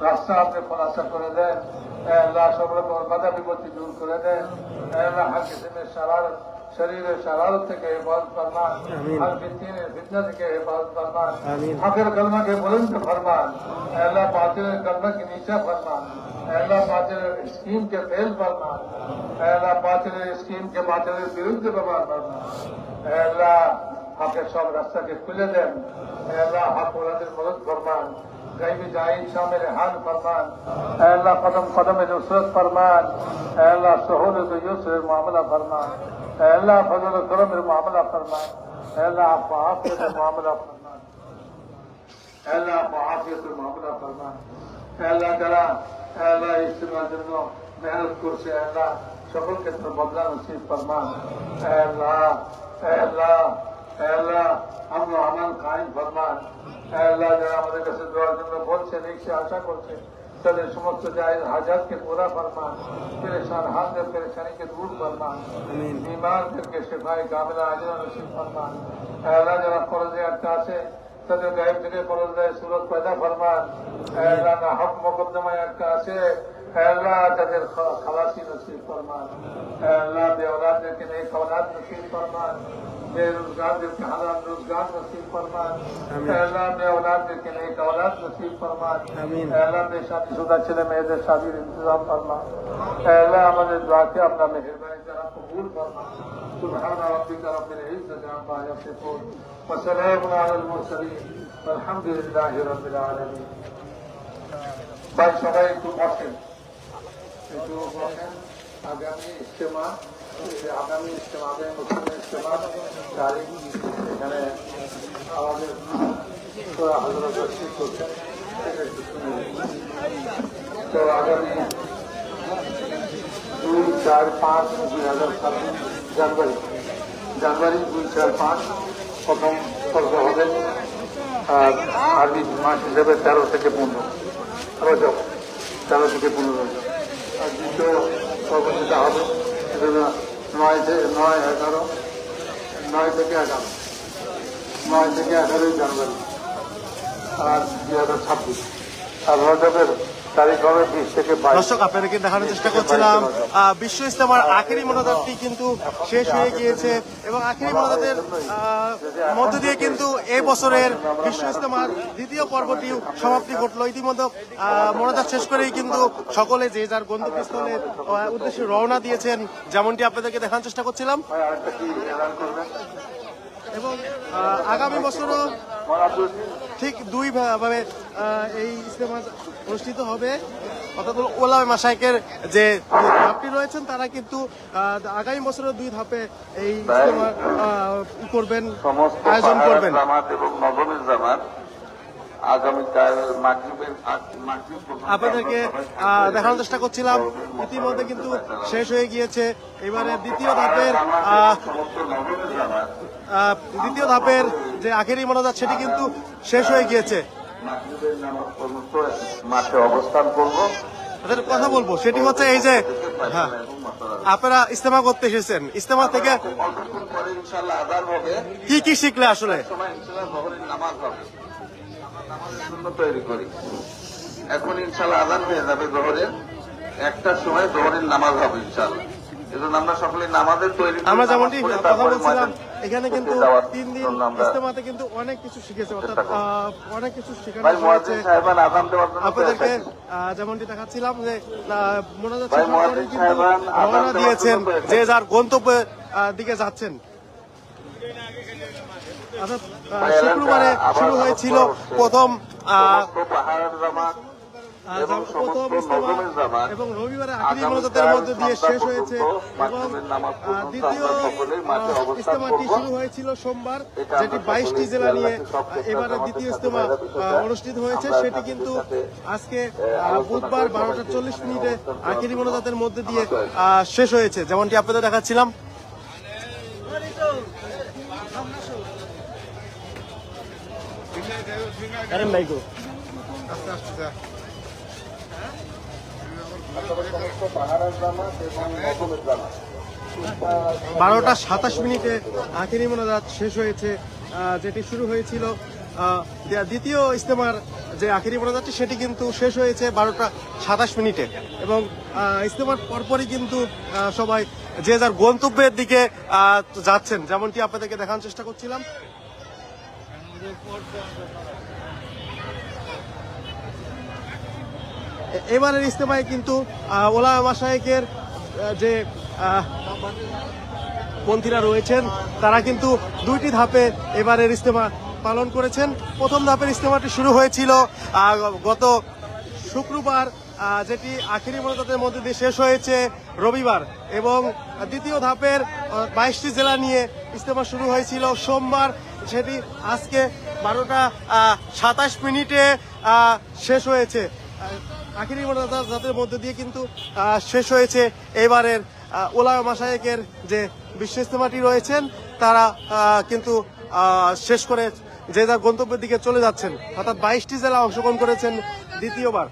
রাস্তা আপনি খোলাসা করে দেন বাধা বিপত্তি দূর করে দেন হাকিমের সারার শরীরের সারারত থেকে হেফাজত ফরমান আর ফিতনা থেকে হেফাজত ফরমান হাকের কলমাকে বলন্ত ফরমান এলা বাতিলের কলমাকে নিচা ফরমান আল্লাহ বাতিলের স্কিমকে ফেল ফরমান আল্লাহ বাতিলের স্কিমকে বাতিলের বিরুদ্ধে ব্যবহার ফরমান এলা হাকের সব রাস্তাকে খুলে দেন এলা হক ওনাদের মদত ফরমান। গাইবি জাহিদ শামিল হাল ফরমান এ আল্লাহ কদম কদমে নুসরত ফরমান এ আল্লাহ সহলত ইউসরের মামলা ফরমান এ আল্লাহ ফজল করমের মামলা ফরমান এ আল্লাহ আফিয়তের মামলা ফরমান এ আল্লাহ আফিয়তের মামলা ফরমান এ আল্লাহ যারা এ আল্লাহ ইস্তেমার জন্য মেহনত করছে এ আল্লাহ সকল ক্ষেত্রে বদলা নসিব ফরমান এ আল্লাহ এ আল্লাহ এ আল্লাহ আমরা আমাল কায়েম ফরমান। আল্লাহ যারা আমাদের কাছে দোয়ার জন্য বলছেন এই আশা করছে তাদের সমস্ত জাহের হাজাতকে পুরা ফরমান পেরেশান হাতের পেরেশানিকে দূর ফরমান বিমারদেরকে শেফায় কামেলা আজরা নসিব ফরমান। আল্লাহ যারা ফরজে একটা আছে তাদের গায়েব থেকে ফরজদায় সুরত পয়দা ফরমান। আল্লাহ না হক মকদ্দমায় আটটা আছে আল্লাহ তাদের খালাসি নসিব ফরমান। আল্লাহ বেওলাদদেরকে নেক খাওয়াত নসিব ফরমান। बेरोजगार जैसे हालात रोजगार नसीब फरमा अल्लाह अपने औलाद में के एक औलाद नसीब फरमा अल्लाह अपने शादी शुदा चले मेरे शादी इंतजाम फरमा अल्लाह हमारे दुआ के अपना मेहरबानी जरा कबूल फरमा सुबह रबी का रबिल इज्जत अम्मा यसिफून वसलाम अलल मुरसलीन আলহামদুলিল্লাহ রবিল আলামিন ভাই সবাই একটু বসেন একটু বসেন আগামী ইস্তেমা আগামী আগামী মুসলিম ইজতেমা তারিখ এখানে আমাদের হজরত আগামী দুই চার পাঁচ দুই হাজার ছাব্বিশ জানুয়ারি জানুয়ারি দুই চার পাঁচ প্রথম পর্ব হবে। আর আরবি মাস হিসেবে তেরো থেকে পনেরো। রজব তেরো থেকে পনেরো। রজব আর দ্বিতীয় পর্ব যেটা হবে সেটা নয় থেকে নয় এগারো, নয় থেকে এগারো। নয় থেকে এগারোই জানুয়ারি, আর দু হাজার ছাব্বিশ। আর দর্শক আপনাদেরকে দেখানোর চেষ্টা করছিলাম। বিশ্ব ইস্তেমার আখেরি মনোদাতটি কিন্তু শেষ হয়ে গিয়েছে এবং আখেরি মনোদাতের মধ্য দিয়ে কিন্তু এই বছরের বিশ্ব ইস্তেমার দ্বিতীয় পর্বটিও সমাপ্তি ঘটলো। ইতিমধ্যে মনোদাত শেষ করেই কিন্তু সকলে যে যার গন্তব্যস্থলের উদ্দেশ্যে রওনা দিয়েছেন যেমনটি আপনাদেরকে দেখানোর চেষ্টা করছিলাম। এবং আগামী বছরও ঠিক দুই ভাবে এই ইস্তেমা অনুষ্ঠিত হবে। অর্থাৎ ওলা মাসাইকের যে ধাপটি রয়েছেন তারা কিন্তু আগামী বছরের দুই ধাপে এই ইস্তেমা আহ, করবেন আয়োজন করবেন। এবং নবমের জামাত আগামীকাল মাগরিবের আপনাদেরকে দেখানোর চেষ্টা করছিলাম। ইতিমধ্যে কিন্তু শেষ হয়ে গিয়েছে। এবারে দ্বিতীয় ধাপের দ্বিতীয় ধাপের যে আখেরি মনোজাত সেটি কিন্তু শেষ হয়ে গিয়েছে। মাঠে অবস্থান করব। তাদের কথা বলব। সেটি হচ্ছে এই যে হ্যাঁ আপনারা ইস্তেমা করতে এসেছেন। ইস্তেমা থেকে কি কি শিখলে আসলে? জন্য তৈরি করি। এখন ইনশাল্লাহ আদান হয়ে যাবে জহরের। একটার সময় জহরের নামাজ হবে ইনশাল্লাহ এজন্য আমরা সকলে নামাজের তৈরি আমরা যেমনটি কথা বলছিলাম এখানে কিন্তু তিন দিন ইস্তেমাতে কিন্তু অনেক কিছু শিখেছে অর্থাৎ অনেক কিছু শেখানো হয়েছে। আপনাদেরকে যেমনটি দেখাচ্ছিলাম যে মোনাজাত পরেই কিন্তু রওনা দিয়েছেন যে যার গন্তব্যের দিকে যাচ্ছেন অর্থাৎ আহ, ভাই, এলাকা শুক্রবারে শুরু হয়েছিল প্রথম এবং রবিবারে আখেরি মধ্যে দিয়ে শেষ হয়েছে এবং দ্বিতীয় ইস্তেমাটি শুরু হয়েছিল সোমবার, যেটি বাইশটি জেলা নিয়ে এবারে দ্বিতীয় ইস্তেমা অনুষ্ঠিত হয়েছে। সেটি কিন্তু আজকে বুধবার বারোটা চল্লিশ মিনিটে আখেরি মোনাজাতের মধ্যে দিয়ে শেষ হয়েছে। যেমনটি আপনাদের দেখাচ্ছিলাম জামাত বারোটা সাতাশ মিনিটে আখেরি মোনাজাত শেষ হয়েছে যেটি শুরু হয়েছিল দ্বিতীয় ইস্তেমার যে আখেরি মোনাজাতটি, সেটি কিন্তু শেষ হয়েছে বারোটা সাতাশ মিনিটে। এবং ইস্তেমার পরপরই কিন্তু সবাই যে যার গন্তব্যের দিকে যাচ্ছেন, যেমনটি আপনাদেরকে দেখানোর চেষ্টা করছিলাম এবারের ইস্তেমায় কিন্তু ওলা মাসায়েকের যে পন্থীরা রয়েছেন, তারা কিন্তু দুইটি ধাপে এবারের ইস্তেমা পালন করেছেন। প্রথম ধাপের ইস্তেমাটি শুরু হয়েছিল গত শুক্রবার যেটি আখেরি মনোজাতের মধ্যে দিয়ে শেষ হয়েছে রবিবার এবং দ্বিতীয় ধাপের বাইশটি জেলা নিয়ে ইস্তেমা শুরু হয়েছিল সোমবার। সেটি আজকে বারোটা সাতাশ মিনিটে শেষ হয়েছে। আখেরি মোনাজাতের মধ্যে দিয়ে কিন্তু শেষ হয়েছে। এবারের ওলায় মাসায়েকের যে বিশ্ব ইস্তেমাটি রয়েছেন, তারা কিন্তু শেষ করে যে যার গন্তব্যের দিকে চলে যাচ্ছেন। অর্থাৎ বাইশটি জেলা অংশগ্রহণ করেছেন দ্বিতীয়বার।